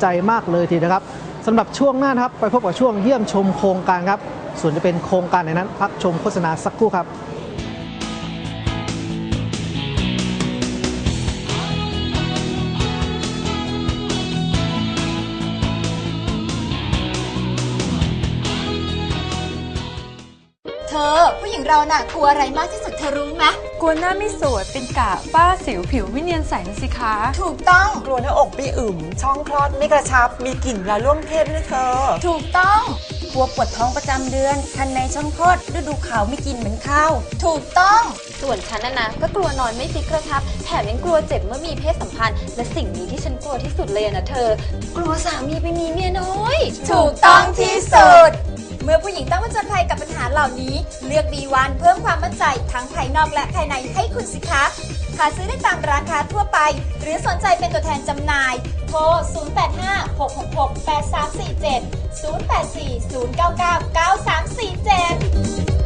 ใจมากเลยทีนะครับสำหรับช่วงหน้านครับไปพบกับช่วงเยี่ยมชมโครงการครับ ส่วนจะเป็นโครงการไหนนั้น พักชมโฆษณาสักครู่ครับเธอผู้หญิงเราน่ะกลัวอะไรมากที่สุดเธอรู้ไหม กลัวหน้าไม่สวยเป็นกะฝ้าสิวผิวไม่เนียนใสนะสิคะ ถูกต้องกลัวหน้าอกไม่อึมช่องคลอดไม่กระชับ มีกลิ่นเวลาร่วมเพศด้วยเธอ ถูกต้องกลัวปวดท้องประจำเดือน คันในช่องคลอดฤดูขาวไม่กินเหมือนข้าว ถูกต้อง ส่วนฉันนะนะ ก็กลัวนอนไม่ฟิกกระชับ แถมยังกลัวเจ็บเมื่อมีเพศสัมพันธ์ และสิ่งนี้ที่ฉันกลัวที่สุดเลยอะนะเธอ กลัวสามีไปมีเมียน้อย ถูกต้องที่สุด เมื่อผู้หญิงต้องผจญภัยกับปัญหาเหล่านี้ เลือก B1 เพิ่มความมั่นใจทั้งภายนอกและภายในให้คุณสิคะหาซื้อได้ตามร้านค้าทั่วไป หรือสนใจเป็นตัวแทนจำหน่าย โทร 0856668347 0840999347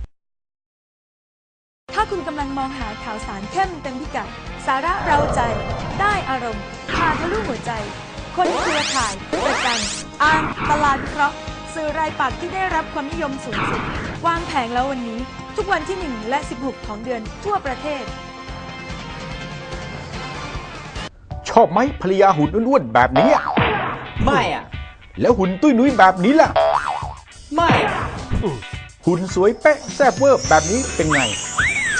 า คุณกำลังมองหาข่าวสารเข้มเต็มพิกัด สาระเราใจ ได้อารมณ์พาทะลุหัวใจ คนเครือข่ายประกันอ่านตลาดวิเคราะห์สื่อรายปักษ์ที่ได้รับความนิยมสูงสุด วางแผงแล้ววันนี้ ทุกวันที่ 1 และ 16 ของเดือนทั่วประเทศ ชอบไหมภรรยาหุ่นอ้วนๆแบบนี้อะไม่อะแล้วหุ่นตุ้ยนุ้ยแบบนี้ล่ะ ไม่อะหุ่นสวยเป๊ะแซ่บเวอร์แบบนี้เป็นไง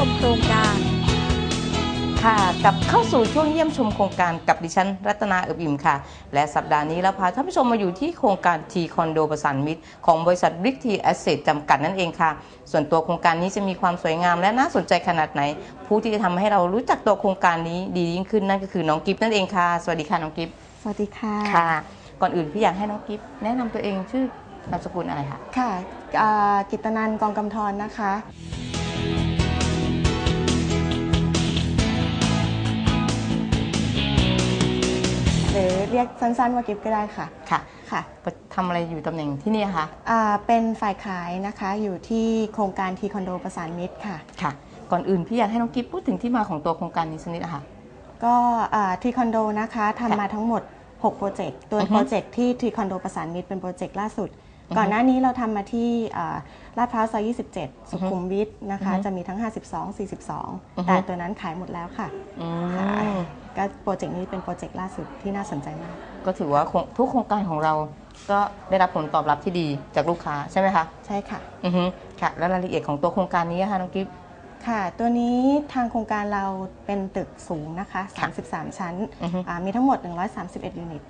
มชมโครงการค่ะกลับเข้าสู่ช่วงเยี่ยมชมโครงการกับดิฉันรัตนาเอิบอิ่มค่ะ และสัปดาห์นี้เราพาท่านผู้ชมมาอยู่ที่โครงการทีคอนโดประสานมิตร ของบริษัทบริกทีแอสเซทจำกัดนั่นเองค่ะ ส่วนตัวโครงการนี้จะมีความสวยงามและน่าสนใจขนาดไหน ผู้ที่จะทำให้เรารู้จักตัวโครงการนี้ดียิ่งขึ้นนั่นก็คือน้องกิฟต์นั่นเองค่ะ สวัสดีค่ะน้องกิฟต์สวัสดีค่ะค่ะ ก่อนอื่นพี่อยากให้น้องกิฟต์แนะนำตัวเองชื่อนามสกุลอะไรคะค่ะอ่ากิตนันกองกำธรนะคะ รือเรียกสั้นๆว่ากิฟก็ได้ค่ะ ค่ะ ค่ะทำอะไรอยู่ตำแหน่งที่นี่คะอ่าเป็นฝ่ายขายนะคะอยู่ที่โครงการทีคอนโดประสานมิตรค่ะ ค่ะ ก่อนอื่นพี่อยากให้น้องกิฟต์พูดถึงที่มาของตัวโครงการนี้สักนิดอะค่ะ ก็ทีคอนโดนะคะทำมาทั้งหมด 6 โปรเจกต์ ตัวอือฮึโปรเจกต์ที่ทีคอนโดประสานมิตรเป็นโปรเจกต์ล่าสุดฮึก่อนหน้านี้เราทำมาที่อ่าลาดพร้าวซอย 27 สุขุมวิทนะคะอือฮึจะมีทั้ง 52อือฮึ42 แต่ตัวนั้นขายหมดแล้วค่ะอืค่ะม ก็โปรเจกต์นี้เป็นโปรเจกต์ล่าสุดที่น่าสนใจมาก ก็ถือว่าโครงทุกโครงการของเราก็ได้รับผลตอบรับที่ดีจากลูกค้าใช่ไหมคะใช่ค่ะ อือฮึค่ะ แล้วรายละเอียดของตัวโครงการนี้อะค่ะน้องกิฟต์ ค่ะ ตัวนี้ทางโครงการเราเป็นตึกสูงนะคะ ค่ะ33 ชั้นอือฮึ อ่ามีทั้งหมด 131 ยูนิต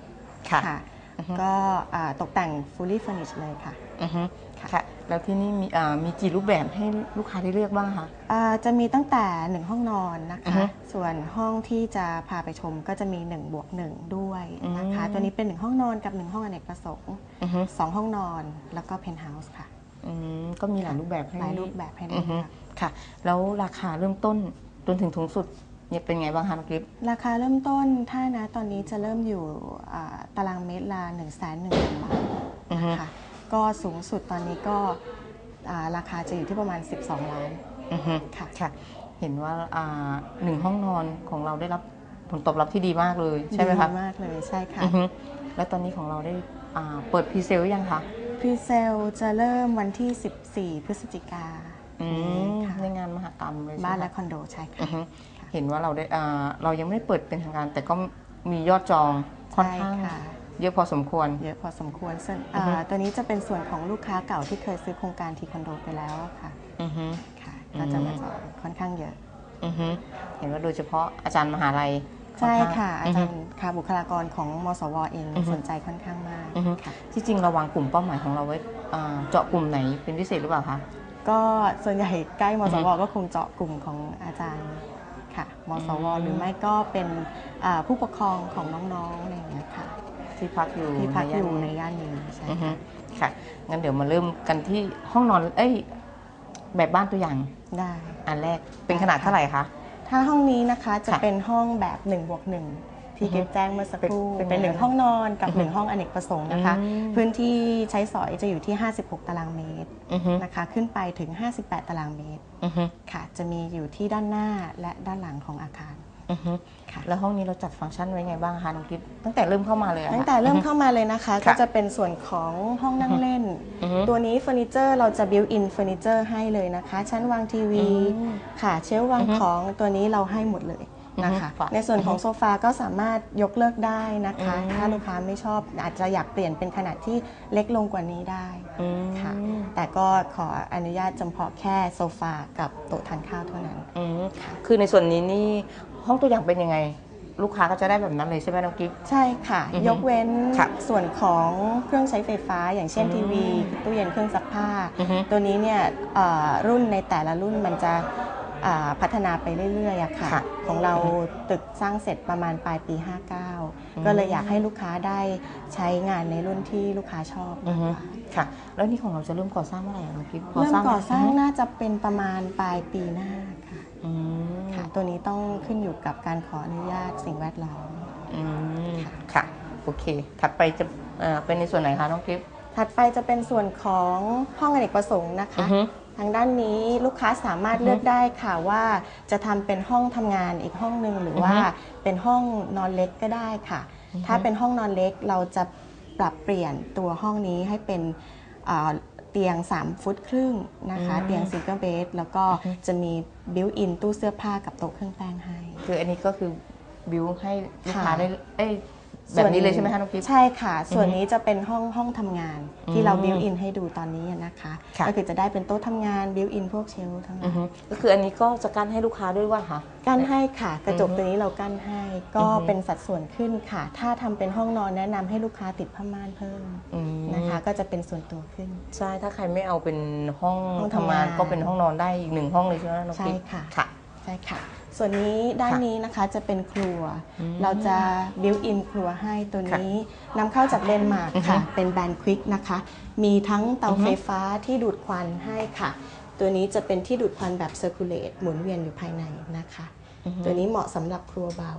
ค่ะ ค่ะ อือฮึ ก็อ่าตกแต่ง fully furnished เลยค่ะ อือฮึค่ะ ค่ะ แล้วที่นี่มีอ่ามีกี่รูปแบบให้ลูกค้าได้เลือกบ้างคะ อ่าจะมีตั้งแต่1ห้องนอนนะอือคะฮึส่วนห้องที่จะพาไปชมก็จะมี1บวก1ด้วยนะคะ อืม ตัวนี้เป็น 1 ห้องนอนกับ 1 ห้องอเนกประสงค์อือฮึ2ห้องนอนแล้วก็เพนท์เฮาส์ค่ะ อืมก็มีหลายรูปแบบให้หลายรูปแบบให้เลือืออกฮึค่ะค่ะแล้วราคาเริ่มต้นจนถึงสูงสุดเนี่ยเป็นไงบ้างคะน้องกิฟต์ราคาเริ่มต้นถ้านะตอนนี้จะเริ่มอยู่อ่าตารางเมตรละ1 1 0 0 0 0บาทอือฮึนะคะ ก็สูงสุดตอนนี้ก็อ่าราคาจะอยู่ที่ประมาณ 12 ล้าน อือฮึค่ะ ค่ะ เห็นว่าอ่าหนึ่งห้องนอนของเราได้รับผลตอบรับที่ดีมากเลยใช่ไหมคะดีมากเลยใช่ค่ะอือฮึแล้วตอนนี้ของเราได้อ่าเปิดพรีเซลยังคะ พรีเซลจะเริ่มวันที่ 14 พฤศจิกาอืมค่ะในงานมหกรรมเลยใช่ไหมบ้านและคะคอนโดใช่ค่ะอือฮึเห็นว่าเราได้อ่าเรายังไม่ได้เปิดเป็นทางการ แต่ก็มียอดจองค่อนข้างใช่ค่ะ เยอะพอสมควร เยอะพอสมควรซึ่งอือฮึอ่าตัวนี้จะเป็นส่วนของลูกค้าเก่าที่เคยซื้อโครงการทีคอนโดไปแล้วอะค่ะอือฮึ ค่ะ ก็จะมาจองค่อนข้างเยอะ อือฮึเห็นว่าโดยเฉพาะอาจารย์มหาลัยใช่อนข้างค่ะ อาฮึจารย์ค่ะบุคลากรของมสวเองอือฮึสนใจค่อนข้างมากอือฮึค่ะ ที่จริงเราวางกลุ่มเป้าหมายของเราไว้อ่าเจาะกลุ่มไหนเป็นพิเศษหรือเปล่าคะ ก็ส่วนใหญ่ใกล้มสวอือฮึก็คงเจาะกลุ่มของอาจารย์ค่ะมสวอืม หรือไม่ก็เป็นอ่าผู้ปกครองของน้องๆอะไรอย่างเงี้ยค่ะ ที่พักอยู่ที่พักอยู่ย่านในนี้ย่านนี้ใช่อือฮึค่ะค่ะงั้นเดี๋ยวมาเริ่มกันที่ห้องนอน เอ้ย แบบบ้านตัวอย่างได้ อันแรกเป็นขนาดเท่าไหร่คะ ถ้าห้องนี้นะคะจะค่ะเป็นห้องแบบ1บวก1ที่อือฮึเก็บแจ้งเมื่อสักครู่เป็นเป็นหนึ่งยังไงห้องนอนกับ อือฮึหนึ่งห้องอเนกประสงค์นะคะ อืม พื้นที่ใช้สอยจะอยู่ที่ 56 ตารางเมตรอือฮึนะคะ ขึ้นไปถึง 58 ตารางเมตรอือฮึค่ะ จะมีอยู่ที่ด้านหน้าและด้านหลังของอาคาร อือฮึค่ะ แล้วห้องนี้เราจัดฟังก์ชันไว้ไงบ้างคะน้องกิ๊บตั้งแต่เริ่มเข้ามาเลยอะค่ะ ตั้งแต่เริ่มเข้ามาเลยนะคะค่ะก็จะเป็นส่วนของห้องนั่งเล่น อือฮึตัวนี้เฟอร์นิเจอร์เราจะบิวอินเฟอร์นิเจอร์ให้เลยนะคะ ชั้นวางทีวี อืมค่ะ เชลฟ์วางอือฮึของตัวนี้เราให้หมดเลยนะคะ อือฮึค่ะในส่วนของโซฟาก็สามารถยกเลิกได้นะคะ อืม ถ้าลูกค้าไม่ชอบอาจจะอยากเปลี่ยนเป็นขนาดที่เล็กลงกว่านี้ได้ อืมค่ะ แต่ก็ขออนุญาตจำเพาะแค่โซฟากับโต๊ะทานข้าวเท่านั้น อืมคือในส่วนนี้นี่ ห้องตัวอย่างเป็นยังไง ลูกค้าก็จะได้แบบนั้นเลยใช่ไหมน้องกิ๊บใช่ค่ะ อือฮึยกเว้นค่ะส่วนของเครื่องใช้ไฟฟ้า อย่างเช่นอืมทีวีตู้เย็นเครื่องซักผ้า อือฮึ ตัวนี้เนี่ยเอ่อรุ่นในแต่ละรุ่นมันจะอ่าพัฒนาไปเรื่อยๆอะค่ะ ค่ะของเราอือฮึตึกสร้างเสร็จประมาณปลายปี ม 59 ก็เลยอยากให้ลูกค้าได้ใช้งานในรุ่นที่ลูกค้าชอบอืมาอกฮึกว่า ค่ะ แล้วนี่ของเราจะเริ่มก่อสร้างเมื่อไหร่อะน้องกิ๊บเริ่มก่อสร้างไหมน่าจะเป็นประมาณปลายปีหน้าค่ะ อืม ค่ะ ตัวนี้ต้องขึ้นอยู่กับการขออนุญาตสิ่งแวดล้อม อืมค่ะค่ะโอเค ถัดไปจะเอ่อเป็นในส่วนไหนคะน้องกิ๊บถัดไปจะเป็นส่วนของห้องอเนกประสงค์นะคะอือฮึทางด้านนี้ลูกค้าสามารถอือฮึเลือกได้ค่ะว่าจะทำเป็นห้องทำงานอีกห้องหนึ่งหรือว่าอือฮึเป็นห้องนอนเล็กก็ได้ค่ะ อือฮึถ้าเป็นห้องนอนเล็กเราจะปรับเปลี่ยนตัวห้องนี้ให้เป็นอ่า เตียง 3 ฟุตครึ่งนะคะ เตียงซิงเกิลเบดแล้วก็จะมีบิวอินตู้เสื้อผ้ากับโต๊ะเครื่องแป้งให้ คืออันนี้ก็คือบิวให้ลูกค้าค่ะ ได้เอ้ย แบบนี้เลยใช่ไหมคะน้องกิ๊บ ใช่ค่ะ ส่วนอือฮึนี้จะเป็นห้องห้องทำงานอืที่มเราบิวอินให้ดูตอนนี้นะคะ ค่ะ ก็คือจะได้เป็นโต๊ะทำงานบิวอินพวกเชลฟ์ทั้งอืนั้อนฮึก็คืออันนี้ก็จะกั้นให้ลูกค้าด้วยว่าคะกั้นให้ค่ะ กระจกอือฮึตัวนี้เรากั้นให้ก็อือฮึ เป็นสัดส่วนขึ้นค่ะ ถ้าทำเป็นห้องนอนแนะนำให้ลูกค้าติดผ้าม่านเพิ่มอืมนะคะ ก็จะเป็นส่วนตัวขึ้น ใช่ถ้าใครไม่เอาเป็นห้องห้องทำทำงางานนก็เป็นห้องนอนได้อีกหนึ่งห้องเลยใช่ไหมน้องใช่กิ๊บค่ะ ค่ะ ใช่ค่ะ ส่วนนี้ด้านค่ะนี้นะคะจะเป็นครัวอืมเราจะบิวอินครัวให้ตัวนี้นำเข้าจากเดนมาร์กอือฮึค่ะ เป็นแบรนด์ควิกนะคะ มีทั้งเตาอือฮึไฟฟ้าที่ดูดควันให้ค่ะ ตัวนี้จะเป็นที่ดูดควันแบบเซอร์คูลเลตหมุนเวียนอยู่ภายในนะคะอือฮึตัวนี้เหมาะสำหรับครัวเบา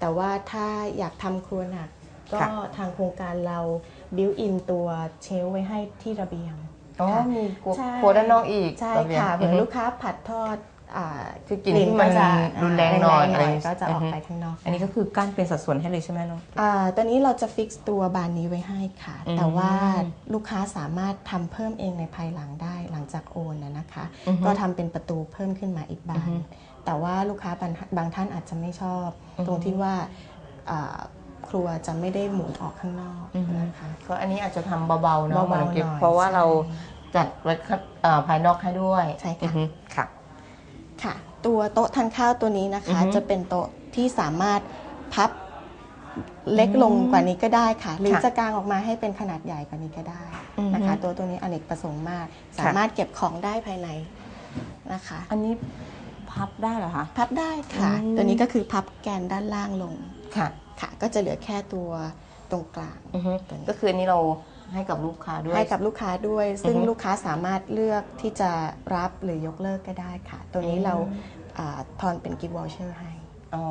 แต่ว่าถ้าอยากทำครัวหนัก ก็ค่ะทางโครงการเราบิวอินตัวเชลฟ์ไว้ให้ที่ระเบียงอ๋อค่ะมีครัวใช่ครัวด้านนอกอีก ใช่ระเบียงค่ะเผื่อือฮึลูกค้าผัดทอดอ่า คือกลิ่นที่มันก็จะรุนแรงหน่อยแรอะไรงๆก็จะออกอือฮึไปข้างนอก อันนี้ก็คือกั้นเป็นสัดส่วนให้เลยใช่ไหมน้องอ่าตอนนี้เราจะฟิกซ์ตัวบานนี้ไว้ให้ค่ะอืมแต่ว่าลูกค้าสามารถทำเพิ่มเองในภายหลังได้หลังจากโอนนะนะคะอือฮึก็ทำเป็นประตูเพิ่มขึ้นมาอีกบาอือฮึนแต่ว่าลูกค้าบางบางท่านอาจจะไม่ชอบอือฮึตรงที่ว่าอ่าครัวจะไม่ได้หมุนออกข้างนอกอือฮึนะคะก็อันนี้อาจจะทำเบาๆเนาะเบาๆหมือนกิ๊บหน่อยเพราะว่าใช่เราจัดไว้ข้างเอ่อภายนอกให้ด้วยใช่ค่ะอือฮึค่ะค่ะ ตัวโต๊ะทานข้าวตัวนี้นะคะ อือฮึ จะเป็นโต๊ะที่สามารถพับเล็กลงกว่านี้ก็ได้ค่ะ หรือค่ะจะกางออกมาให้เป็นขนาดใหญ่กว่านี้ก็ได้นะคะอือฮึตัวตัวนี้อเนกประสงค์มาก สามารถเก็บของได้ภายในนะคะ อันนี้พับได้เหรอคะ พับได้ค่ะ อืม ตัวนี้ก็คือพับแกนด้านล่างลงค่ะ ค่ะ ก็จะเหลือแค่ตัวตรงกลาง อือฮึตัวนี้ก็คืออันนี้เรา ให้กับลูกค้าด้วย ให้กับลูกค้าด้วย ซึ่งอือฮึลูกค้าสามารถเลือกที่จะรับหรือยกเลิกก็ได้ค่ะ ตัวนี้อืมเราอ่าทอนเป็นกิฟต์วอลเชอร์ให้ อ๋อ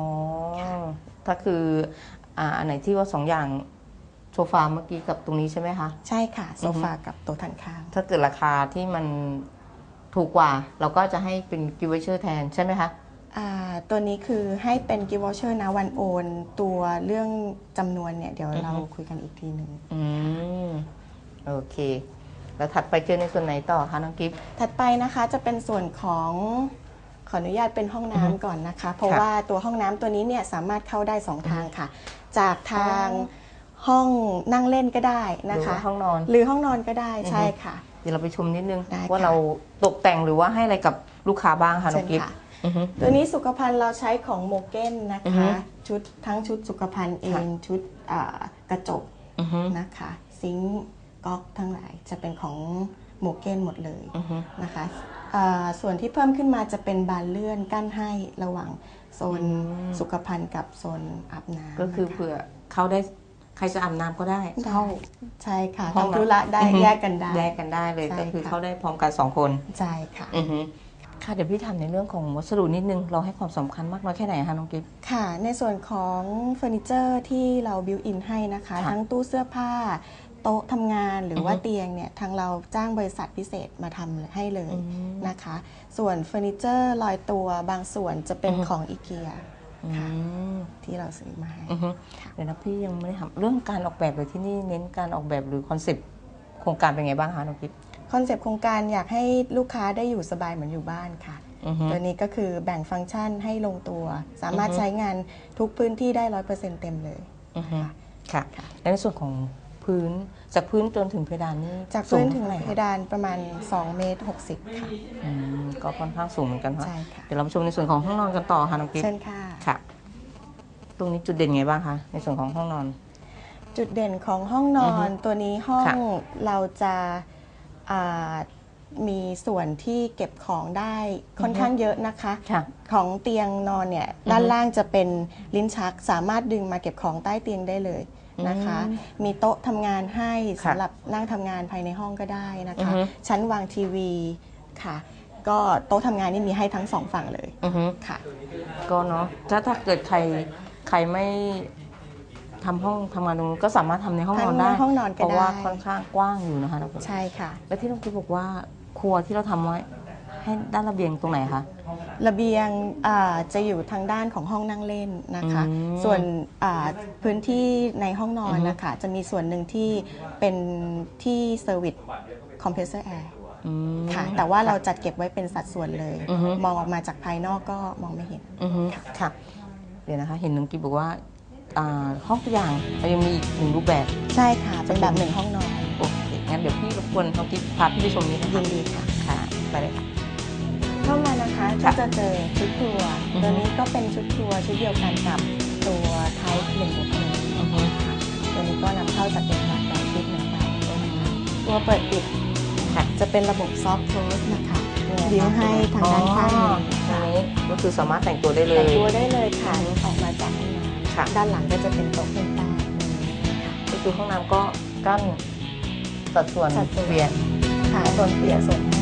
ถ้าคืออ่าอันไหนที่ว่าสองอย่างโซฟาเมื่อกี้กับตรงนี้ใช่ไหมคะ ใช่ค่ะ โซอือฮึฟากับโต๊ะทานข้าวถ้าเกิดราคาที่มันถูกกว่า เราก็จะให้เป็นกิวเชอร์แทนใช่ไหมคะอ่า ตัวนี้คือให้เป็นกิฟต์วอเชอร์นะวันโอน ตัวเรื่องจำนวนเนี่ย เดี๋ยวอือฮึเราคุยกันอีกทีหนึ่งอืมโอเค แล้วถัดไปเจอในส่วนไหนต่อคะน้องกิฟต์ถัดไปนะคะจะเป็นส่วนของขออนุญาตเป็นห้องน้ำก่อนนะคะ เพราะค่ะว่าตัวห้องน้ำตัวนี้เนี่ยสามารถเข้าได้สองทางค่ะ จากทางห้องนั่งเล่นก็ได้หนะรือคะ ว่าห้องนอน หรือห้องนอนก็ได้อือฮึใช่ค่ะ เดี๋ยวเราไปชมนิดนึง ได้ว่าค่ะ เราตกแต่งหรือว่าให้อะไรกับลูกค้าบ้างคะน้เชิองญกิฟต์ค่ะอือฮึ ตัวนี้สุขภัณฑ์เราใช้ของโมเก้นนะอือฮึคะ ชุดทั้งชุดสุขภัณฑ์เอค่ะงชุดอ่ากระจกอือฮึนะคะ ซิงค์ก๊อกทั้งหลายจะเป็นของโมเก้นหมดเลยอือฮึนะคะอ่าส่วนที่เพิ่มขึ้นมาจะเป็นบานเลื่อนกั้นให้ระหว่างโซนสุขภัณฑ์กับโซนอาบน้ำก็คือนะคะเผื่อเขาได้ใครจะอาบน้ำก็ได้เข้าใช่ค่ะห้องทำธุระได้อือฮึแยกกันได้แยกกันได้เลยใช่ก็คือค่ะเขาได้พร้อมกันสองคนใช่ค่ะอือฮึ ค่ะเดี๋ยวพี่ทำในเรื่องของวัสดุนิดนึง เราให้ความสำคัญมากน้อยแค่ไหนคะน้องกิฟต์ค่ะ ในส่วนของเฟอร์นิเจอร์ที่เราบิวอินให้นะคะ ค่ะทั้งตู้เสื้อผ้า โต๊ะทำงานหรือว่าอือฮึ เตียงเนี่ยทางเราจ้างบริษัทพิเศษมาทำให้เลยอืมนะคะ ส่วนเฟอร์นิเจอร์ลอยตัวบางส่วนจะเป็นอือฮึของอีเกียอืค่ะมที่เราซื้อมาให้ อือฮึเดี๋ยวนะพี่ยังไม่ได้ทำเรื่องการออกแบบเลยที่นี่เน้นการออกแบบหรือคอนเซปต์โครงการเป็นไงบ้างคะน้องกิฟต์ คอนเซปต์โครงการอยากให้ลูกค้าได้อยู่สบายเหมือนอยู่บ้านค่ะอือฮึตัวนี้ก็คือแบ่งฟังก์ชันให้ลงตัว สามารถอือฮึใช้งานทุกพื้นที่ได้ร้อยเปอร์เซ็นต์เต็มเลยอือฮึค่ะและในส่วนของพื้นจากพื้นจนถึงเพดานนี่จากพื้นถึงสูเท่าไหร่เพคะดานประมาณ 2 เมตร 60 ค่ะอืมก็ค่อนข้างสูงเหมือนกันค่ะใช่ค่ะเดี๋ยวเรามาชมในส่วนของห้องนอนกันต่อค่ะน้องกิฟต์เชิญค่ะค่ะ ตรงนี้จุดเด่นไงบ้างคะในส่วนของห้องนอน จุดเด่นของห้องนออือฮึนตัวนี้ห้องค่ะเราจะอ่า มีส่วนที่เก็บของได้ค่อนข้างเยอะนะคะ ค่ะ ของเตียงนอนเนี่ยด้านล่างจะเป็นลิ้นชัก สามารถดึงมาเก็บของใต้เตียงได้เลยนะคะอืมมีโต๊ะทำงานให้ค่ะสำหรับนั่งทำงานภายในห้องก็ได้นะอือคะฮึ ชั้นวางทีวีค่ะ ก็โต๊ะทำงานนี่มีให้ทั้งสองฝั่งเลยอือฮึค่ะ ก็เนาะถ้าถ้าเกิดใครใครไม่ ทำห้องทำงานตรงนู้นก็สามารถทำในห้องนอนได้ ทำในห้องนอนก็เพราะว่าได้ค่อนข้างกว้างอยู่นะคะน้องกิฟต์ใช่ค่ะ แล้วที่น้องกิฟต์บอกว่าครัวที่เราทำไว้ให้ด้านระเบียงตรงไหนคะ ระเบียงอ่าจะอยู่ทางด้านของห้องนั่งเล่นนะคะ อืมส่วนอ่าพื้นที่ในห้องนอนอือฮึ นะคะจะมีส่วนหนึ่งที่เป็นที่เซอร์วิสคอมเพรสเซอร์แอร์อืม ค่ะ แต่ว่าเราจัดเก็บไว้เป็นสัดส่วนเลย อือฮึ มองออกมาจากภายนอกก็มองไม่เห็น อือฮึค่ะ เดี๋ยวนะคะ เห็นน้องกิฟต์บอกว่า อ่าห้องตัวอย่างเรายังมีอีกหนึ่งรูปแบบ ใช่ค่ะ เป็นแบบหนึ่งห้องนอนโอเคงั้นเดี๋ยวพี่รบกวนน้องกิฟต์พาพี่ไปชมนิดนะคะยินดีค่ะ ค่ะไปเลยค่ะ เข้ามานะคะค่ะก็จะเจอชุดครัว อือฮึ ตัวนี้ก็เป็นชุดครัวชุดเดียวกันกับตัวไทป์หนึ่งบุกหนึ่งอือฮึค่ะตัวนี้ก็นำเข้าจากเป็นแบบแบบชุดเหมือนกันตัวเปิดปิดค่ะจะเป็นระบบซอฟต์โคลสนะคะบิวให้ทางด้านข้างอ๋อนี้ตรงนี้ก็คือสามารถแต่งตัวได้เลแต่งยตัวได้เลยค่ะออกมาจากห้องน้ ค่ะำด้านหลังก็จะเป็นโต๊ะเครื่องแป้งก็คือห้องน้ำก็กั้นสัดส่วนสัดส่วน เปลี่ยน ค่ะโซนเปลี่ยนโซนให้